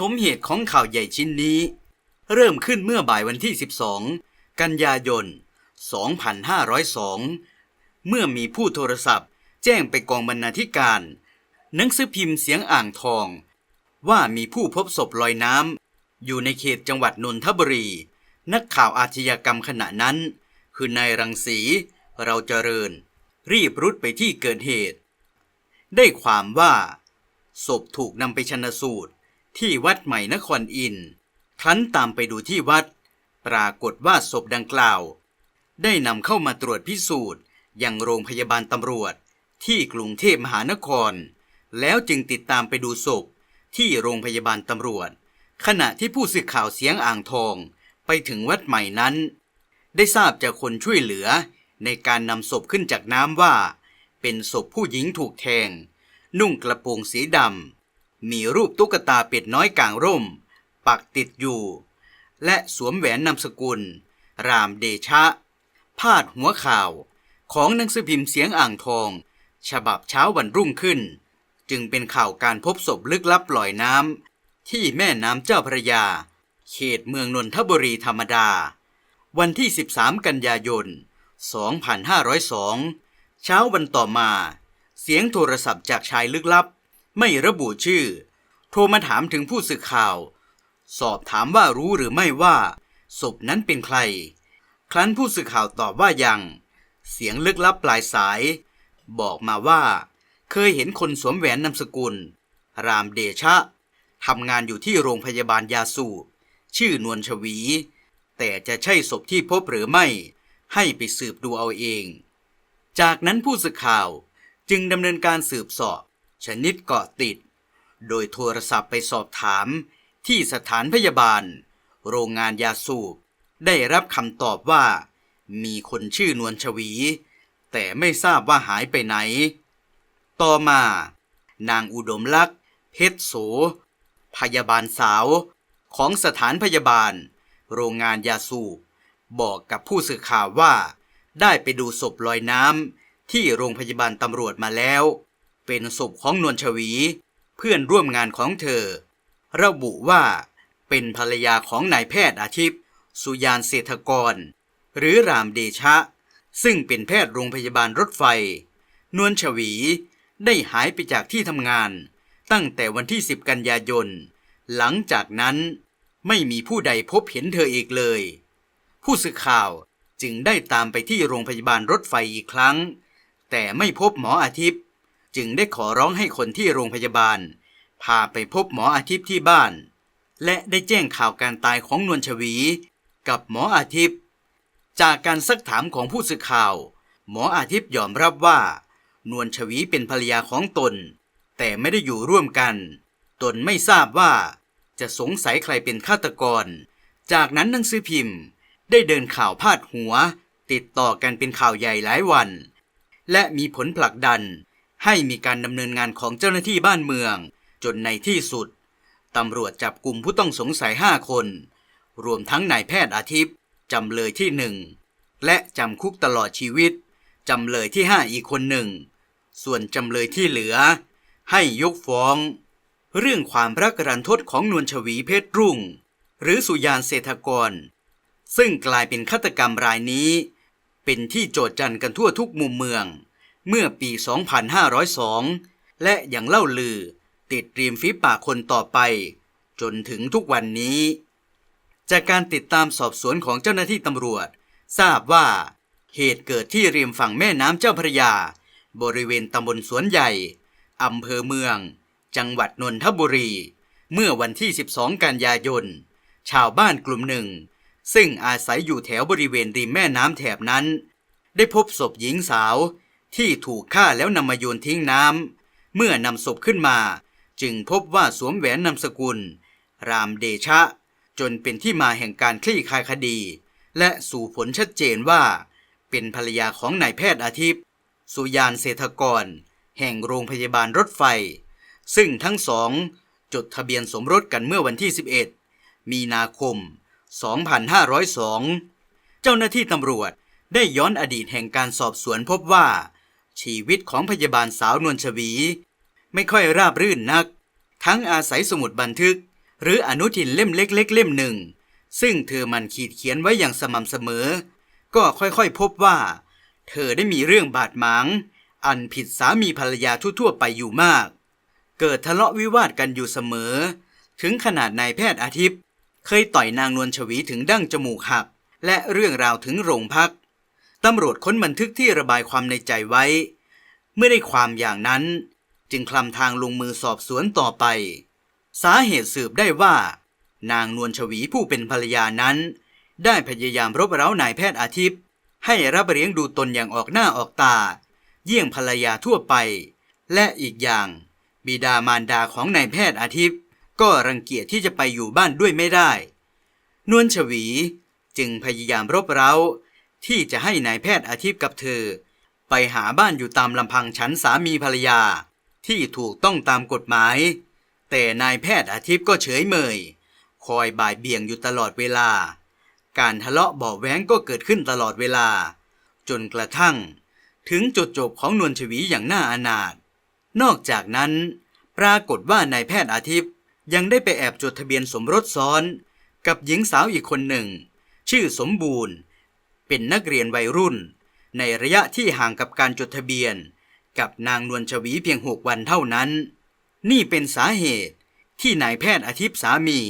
ฐมเหตุของข่าวใหญ่ชิ้นนี้ เริ่มขึ้นเมื่อบ่ายวันที่ 12 กันยายน 2502 เมื่อมีผู้โทรศัพท์ แจ้งไปกองบรรณาธิการ หนังสือพิมพ์เสียงอ่างทอง ว่ามีผู้พบศพลอยน้ำอยู่ในเขตจังหวัดนนทบุรี นักข่าวอาชญากรรมขณะนั้น คือนายรังสีเราเจริญ รีบรุดไปที่เกิดเหตุ ได้ความว่า ศพถูกนำไปชนสูตร ที่วัดใหม่นครอินครั้นตามไปดูที่วัด ปรากฏว่าศพดังกล่าว ได้นำเข้ามาตรวจพิสูจน์ยังโรงพยาบาลตำรวจ ที่กรุงเทพมหานคร แล้วจึงติดตามไปดูศพ ที่โรงพยาบาลตำรวจ ขณะที่ผู้สื่อข่าวเสียงอ่างทอง ไปถึงวัดใหม่นั้น ได้ทราบจากคนช่วยเหลือ ในการนำศพขึ้นจากน้ำว่า เป็นศพผู้หญิงถูกแทง นุ่งกระโปรงสีดำ มีรูปตุ๊กตาเป็ดน้อยกลางร่ม ปักติดอยู่ และสวมแหวนนามสกุล รามเดชะ พาดหัวข่าว ของหนังสือพิมพ์เสียงอ่างทอง ฉบับเช้าวันรุ่งขึ้น จึงเป็นข่าวการพบศพลึกลับลอยน้ำที่แม่น้ำเจ้าพระยา เขตเมืองนนทบุรีธรรมดา วันที่ 13 กันยายน 2502 เช้าวันต่อมา เสียงโทรศัพท์จากชายลึกลับ ไม่ระบุชื่อ โทรมาถามถึงผู้สื่อข่าว สอบถามว่ารู้หรือไม่ว่า ศพนั้นเป็นใคร ครั้นผู้สื่อข่าวตอบว่ายัง เสียงลึกลับปลายสาย บอกมาว่า เคยเห็นคนสวมแหวนนามสกุล รามเดชะทำงานอยู่ที่โรงพยาบาลยาสูบชื่อนวลชวี แต่จะใช่ศพที่พบหรือไม่ ให้ไปสืบดูเอาเอง จากนั้นผู้สื่อข่าวจึงดำเนินการสืบสอบ ชนิดเกาะติด โดยโทรศัพท์ไปสอบถามที่สถานพยาบาล โรงงานยาสูบ ได้รับคำตอบว่า มีคนชื่อนวลชวี แต่ไม่ทราบว่าหายไปไหน ต่อมา นางอุดมลักษ์เพชรโส พยาบาลสาวของสถานพยาบาล โรงงานยาสูบ บอกกับผู้สื่อข่าวว่า ได้ไปดูศพลอยน้ำที่โรงพยาบาลตำรวจมาแล้ว เป็นศพของนวลชวี เพื่อนร่วมงานของเธอ ระบุว่าเป็นภรรยาของนายแพทย์อาทิตย์ สุยานเศรษฐกร หรือรามเดชะ ซึ่งเป็นแพทย์โรงพยาบาลรถไฟ นวลชวีได้หายไปจากที่ทำงาน ตั้งแต่วันที่ 10 กันยายน หลังจากนั้นไม่มีผู้ใดพบเห็นเธออีกเลย ผู้สื่อข่าวจึงได้ตามไปที่โรงพยาบาลรถไฟอีกครั้ง แต่ไม่พบหมออาทิตย์ จึงได้ขอร้องให้คนที่โรงพยาบาล พาไปพบหมออาทิตย์ที่บ้าน และได้แจ้งข่าวการตายของนวลชวี กับหมออาทิตย์ จากการซักถามของผู้สื่อข่าว หมออาทิตย์ยอมรับว่า นวลชวีเป็นภรรยาของตน แต่ไม่ได้อยู่ร่วมกัน ตนไม่ทราบว่า จะสงสัยใครเป็นฆาตกร จากนั้นหนังสือพิมพ์ ได้เดินข่าวพาดหัว ติดต่อกันเป็นข่าวใหญ่หลายวันและมีผลผลักดัน ให้มีการดำเนินงานของเจ้าหน้าที่บ้านเมือง จนในที่สุดตำรวจจับกลุ่มผู้ต้องสงสัยห้าคน รวมทั้งนายแพทย์อาทิตย์จำเลยที่หนึ่งและจำคุกตลอดชีวิตจำเลยที่ห้าอีกคนหนึ่ง ส่วนจำเลยที่เหลือ ให้ยกฟ้อง เรื่องความรักรันทดของนวลชวีเพชรรุ่ง หรือสุยานเศรษฐกร ซึ่งกลายเป็นฆาตกรรมรายนี้ เป็นที่โจทจันกันทั่วทุกมุมเมือง เมื่อปี 2502 และยังเล่าลือ ติดริมฝีปากคนต่อไป จนถึงทุกวันนี้ จากการติดตามสอบสวนของเจ้าหน้าที่ตำรวจ ทราบว่า เหตุเกิดที่ริมฝั่งแม่น้ำเจ้าพระยา บริเวณตำบลสวนใหญ่อำเภอเมือง จังหวัดนนทบุรี เมื่อวันที่ 12 กันยายน ชาวบ้านกลุ่มหนึ่ง ซึ่งอาศัยอยู่แถวบริเวณริมแม่น้ำแถบนั้น ได้พบศพหญิงสาว ที่ถูกฆ่าแล้วนำมาโยนทิ้งน้ำเมื่อนำศพขึ้นมา จึงพบว่าสวมแหวนนามสกุล รามเดชะ จนเป็นที่มาแห่งการคลี่คลายคดี และสู่ผลชัดเจนว่า เป็นภรรยาของนายแพทย์อาทิตย์ สุยานเศรษฐกร แห่งโรงพยาบาลรถไฟ ซึ่งทั้งสองจดทะเบียนสมรสกันเมื่อวันที่ 11 มีนาคม 2502 เจ้าหน้าที่ตำรวจได้ย้อนอดีตแห่งการสอบสวนพบว่า ชีวิตของพยาบาลสาวนวลชวี ไม่ค่อยราบรื่นนัก ทั้งอาศัยสมุดบันทึก หรืออนุทินเล่มเล็กๆเล่มหนึ่ง ซึ่งเธอมันขีดเขียนไว้อย่างสม่ำเสมอ ก็ค่อยๆพบว่า เธอได้มีเรื่องบาดหมาง อันผิดสามีภรรยาทั่วๆไปอยู่มาก เกิดทะเลาะวิวาทกันอยู่เสมอ ถึงขนาดนายแพทย์อาทิตย์ เคยต่อยนางนวลชวีถึงดั้งจมูกหัก และเรื่องราวถึงโรงพัก ตำรวจค้นบันทึกที่ระบายความในใจไว้ เมื่อได้ความอย่างนั้น จึงคลำทางลงมือสอบสวนต่อไป สาเหตุสืบได้ว่า นางนวลชวีผู้เป็นภรรยานั้น ได้พยายามรบเร้านายแพทย์อาทิตย์ ให้รับเลี้ยงดูตนอย่างออกหน้าออกตา เยี่ยงภรรยาทั่วไป และอีกอย่าง บิดามารดาของนายแพทย์อาทิตย์ ก็รังเกียจที่จะไปอยู่บ้านด้วยไม่ได้ นวลชวีจึงพยายามรบเร้า ที่จะให้นายแพทย์อาทิตย์กับเธอ ไปหาบ้านอยู่ตามลำพังฉันสามีภรรยา ที่ถูกต้องตามกฎหมาย แต่นายแพทย์อาทิตย์ก็เฉยเมย คอยบ่ายเบี่ยงอยู่ตลอดเวลา การทะเลาะเบาะแว้งก็เกิดขึ้นตลอดเวลา จนกระทั่ง ถึงจุดจบของนวลชวีอย่างน่าอนาถนอกจากนั้น ปรากฏว่านายแพทย์อาทิตย์ยังได้ไปแอบจดทะเบียนสมรสซ้อน กับหญิงสาวอีกคนหนึ่ง ชื่อสมบูรณ์ เป็นนักเรียนวัยรุ่น ในระยะที่ห่างกับการจดทะเบียน กับนางนวลชวีเพียงหกวันเท่านั้น นี่เป็นสาเหตุที่นายแพทย์อาทิตย์สามี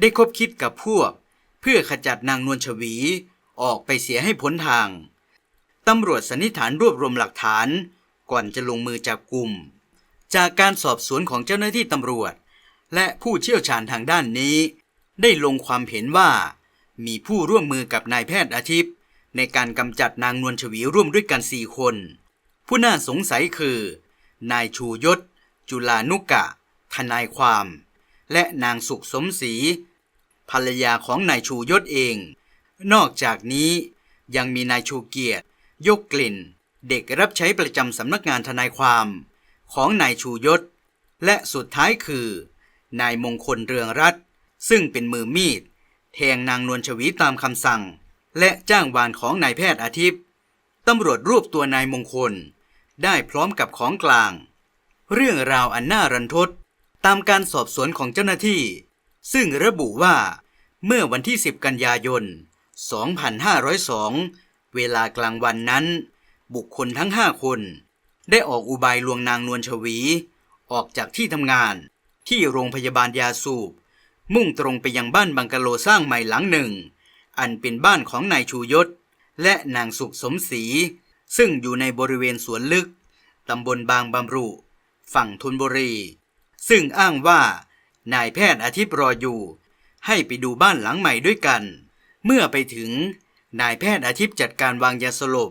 ได้คบคิดกับพวก เพื่อขจัดนางนวลชวีออกไปเสียให้พ้นทาง ตำรวจสันนิษฐานรวบรวมหลักฐาน ก่อนจะลงมือจับกลุ่ม จากการสอบสวนของเจ้าหน้าที่ตำรวจ และผู้เชี่ยวชาญทางด้านนี้ ได้ลงความเห็นว่า มีผู้ร่วมมือกับนายแพทย์อาทิตย์ ในการกำจัดนางนวลชวีร่วมด้วยกันสี่คน ผู้น่าสงสัยคือ นายชูยศ จุลานุกะ ทนายความ และนางสุขสมศรีภรรยาของนายชูยศเอง นอกจากนี้ยังมีนายชูเกียรติ ยกกลิ่น เด็กรับใช้ประจำสำนักงานทนายความ ของนายชูยศ และสุดท้ายคือ นายมงคลเรืองรัตซึ่งเป็นมือมีด แทงนางนวลชวีตามคำสั่ง และจ้างวานของนายแพทย์อาทิตย์ตำรวจรวบตัวนายมงคล ได้พร้อมกับของกลาง เรื่องราวอันน่ารันทดตามการสอบสวนของเจ้าหน้าที่ ซึ่งระบุว่าเมื่อวันที่ 10 กันยายน 2502 เวลากลางวันนั้น บุคคลทั้งห้าคน ได้ออกอุบายลวงนางนวลชวี ออกจากที่ทำงานที่โรงพยาบาลยาสูบ มุ่งตรงไปยังบ้านบังกะโลสร้างใหม่หลังหนึ่ง อันเป็นบ้านของนายชูยศ และนางสุขสมศรีซึ่งอยู่ในบริเวณสวนลึก ตำบลบางบำรุ ฝั่งธนบุรี ซึ่งอ้างว่านายแพทย์อาทิตย์รออยู่ ให้ไปดูบ้านหลังใหม่ด้วยกัน เมื่อไปถึงนายแพทย์อาทิตย์จัดการวางยาสลบ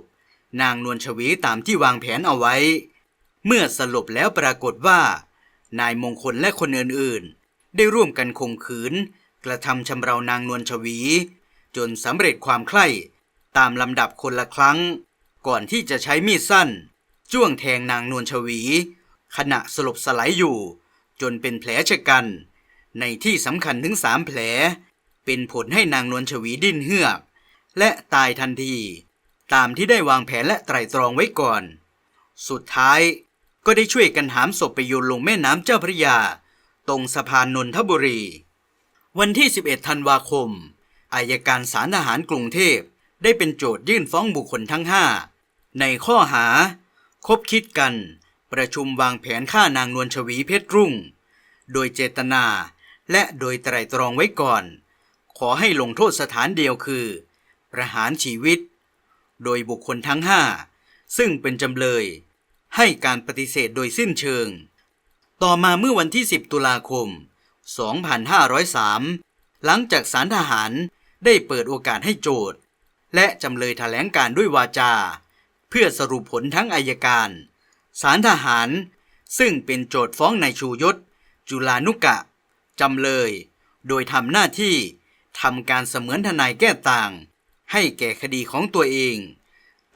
นางนวลชวีตามที่วางแผนเอาไว้ เมื่อสลบแล้วปรากฏว่า นายมงคลและคนอื่นๆ ได้ร่วมกันข่มขืน กระทำชำเรานางนวลชวี จนสำเร็จความใคร่ตามลำดับคนละครั้ง ก่อนที่จะใช้มีดสั้น จ้วงแทงนางนวลชวี ขณะสลบสลายอยู่ จนเป็นแผลชะกัน ในที่สำคัญถึงสามแผล เป็นผลให้นางนวลชวีดิ้นเฮือก และตายทันที ตามที่ได้วางแผนและไตร่ตรองไว้ก่อน สุดท้ายก็ได้ช่วยกันหามศพไปโยนลงแม่น้ำเจ้าพระยา ตรงสะพานนนทบุรี วันที่ 11 ธันวาคม อายการศาลทหารกรุงเทพได้เป็นโจทยื่นฟ้องบุคคลทั้งห้าในข้อหา คบคิดกัน ประชุมวางแผนฆ่านางนวลชวีเพชรรุ่ง โดยเจตนาและโดยไตรตรองไว้ก่อน ขอให้ลงโทษสถานเดียวคือ ประหารชีวิต โดยบุคคลทั้งห้าซึ่งเป็นจำเลย ให้การปฏิเสธโดยสิ้นเชิง ต่อมาเมื่อวันที่ 10 ตุลาคม 2503 หลังจากศาลทหาร ได้เปิดโอกาสให้โจทย์ และจำเลยแถลงการด้วยวาจา เพื่อสรุปผลทั้งอายการศาลทหาร ซึ่งเป็นโจทย์ฟ้องนายชูยศ จุลานุกะ จำเลย โดยทำหน้าที่ทำการเสมือนทนายแก้ต่าง ให้แก่คดีของตัวเอง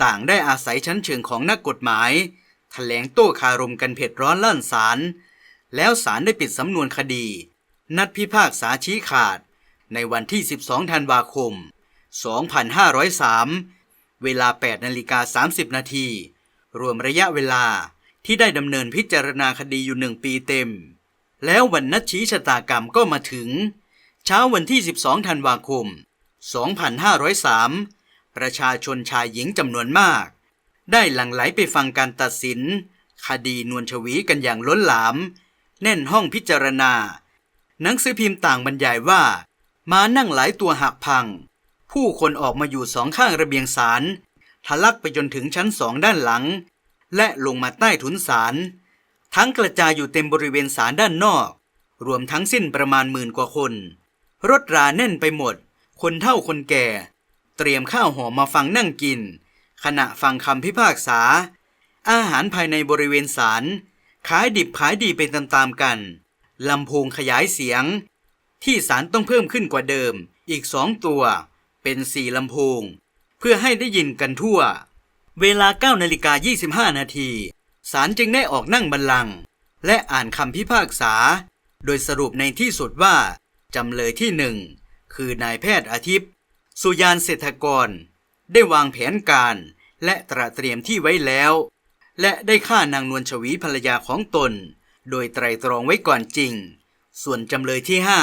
ต่างได้อาศัยชั้นเชิงของนักกฎหมายแถลงโต้คารมกันเผ็ดร้อนลั่นศาลแล้วศาลได้ปิดสำนวนคดี นัดพิพากษาชี้ขาด ในวันที่ 12 ธันวาคม 2503 เวลา 8 นาฬิกา 30 นาที รวมระยะเวลาที่ได้ดำเนินพิจารณาคดีอยู่หนึ่งปีเต็ม แล้ววันนัดชี้ชะตากรรมก็มาถึง เช้าวันที่ 12 ธันวาคม 2503 ประชาชนชายหญิงจำนวนมาก ได้หลั่งไหลไปฟังการตัดสิน คดีนวลชวีกันอย่างล้นหลาม แน่นห้องพิจารณา หนังสือพิมพ์ต่างบรรยายว่า มานั่งหลายตัวหักพัง ผู้คนออกมาอยู่สองข้างระเบียงศาลทะลักไปจนถึงชั้นสองด้านหลัง และลงมาใต้ถุนศาลทั้งกระจายอยู่เต็มบริเวณศาลด้านนอก รวมทั้งสิ้นประมาณหมื่นกว่าคน รถราแน่นไปหมด คนเฒ่าคนแก่ เตรียมข้าวหอมมาฟังนั่งกิน ขณะฟังคำพิพากษา อาหารภายในบริเวณศาลขายดิบขายดีไปตามๆกันลำโพงขยายเสียง ที่ศาลต้องเพิ่มขึ้นกว่าเดิม อีกสองตัว เป็นสี่ลำโพง เพื่อให้ได้ยินกันทั่ว เวลา9นาฬิกา25 นาทีศาลจึงได้ออกนั่งบัลลังก์และอ่านคำพิพากษา โดยสรุปในที่สุดว่าจำเลยที่หนึ่งคือนายแพทย์อาทิตย์ สุยานเศรษฐกร ได้วางแผนการและตระเตรียมที่ไว้แล้ว และได้ฆ่านางนวลชวีภรรยาของตน โดยไตรตรองไว้ก่อนจริง ส่วนจำเลยที่ห้า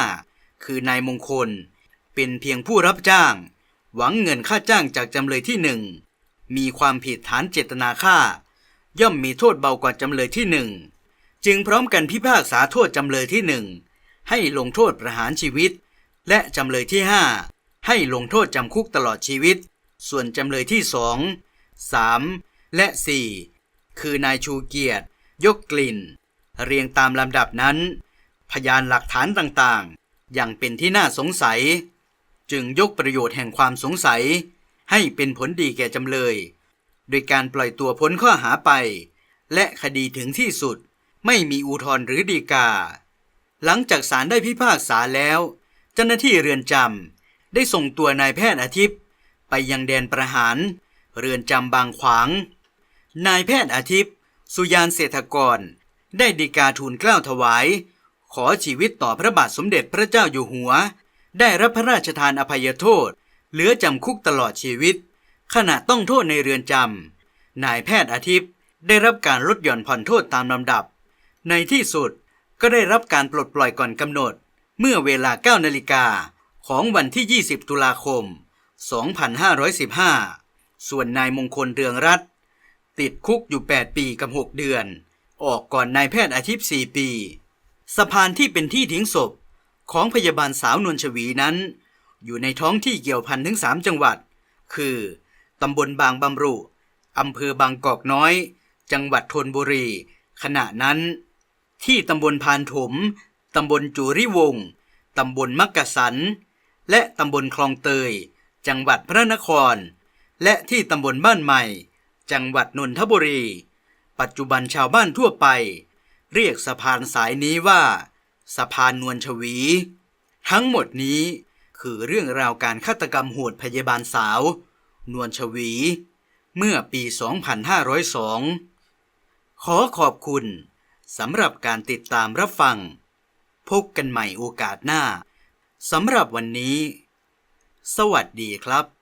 คือนายมงคล เป็นเพียงผู้รับจ้าง หวังเงินค่าจ้างจากจำเลยที่หนึ่งมีความผิดฐานเจตนาฆ่า ย่อมมีโทษเบากว่าจำเลยที่หนึ่งจึงพร้อมกันพิพากษาโทษจำเลยที่หนึ่งให้ลงโทษประหารชีวิต และจำเลยที่ห้าให้ลงโทษจำคุกตลอดชีวิต ส่วนจำเลยที่สองสามและสี่คือนายชูเกียรติ ยกกลิ่น เรียงตามลำดับนั้น พยานหลักฐานต่าง อย่างเป็นที่น่าสงสัย จึงยกประโยชน์แห่งความสงสัย ให้เป็นผลดีแก่จำเลย โดยการปล่อยตัวพ้นข้อหาไป และคดีถึงที่สุดไม่มีอุทธรณ์หรือฎีกา หลังจากศาลได้พิพากษาแล้ว เจ้าหน้าที่เรือนจำได้ส่งตัวนายแพทย์อาทิตย์ ไปยังแดนประหาร เรือนจำบางขวาง นายแพทย์อาทิตย์ สุยานเศรษฐกร ได้ดีกาทูลเกล้าถวาย ขอชีวิตต่อพระบาทสมเด็จพระเจ้าอยู่หัว ได้รับพระราชทานอภัยโทษ เหลือจำคุกตลอดชีวิต ขณะต้องโทษในเรือนจำนายแพทย์อาทิตย์ได้รับการลดหย่อนผ่อนโทษตามลำดับ ในที่สุดก็ได้รับการปลดปล่อยก่อนกำหนด เมื่อเวลา 9 นาฬิกาของวันที่ 20 ตุลาคม 2515 ส่วนนายมงคลเรืองรัตน์ติดคุกอยู่ 8 ปีกับ 6 เดือน ออกก่อนนายแพทย์อาทิตย์4ปี สะพานที่เป็นที่ทิ้งศพของพยาบาลสาวนวลชวีนั้น อยู่ในท้องที่เกี่ยวพันถึง3จังหวัด คือตำบลบางบำรุอำเภอบางกอกน้อย จังหวัดธนบุรี ขณะนั้น ที่ตำบลพานถมตำบลจุริวงศ์ตำบลมักกะสัน และตำบลคลองเตย จังหวัดพระนคร และที่ตำบลบ้านใหม่ จังหวัดนนทบุรี ปัจจุบันชาวบ้านทั่วไป เรียกสะพานสายนี้ว่า สะพานนวลชวี ทั้งหมดนี้คือเรื่องราวการฆาตกรรมโหดพยาบาลสาว นวลชวี เมื่อปี 2502 ขอขอบคุณสำหรับการติดตามรับฟัง พบกันใหม่โอกาสหน้าสำหรับวันนี้ สวัสดีครับ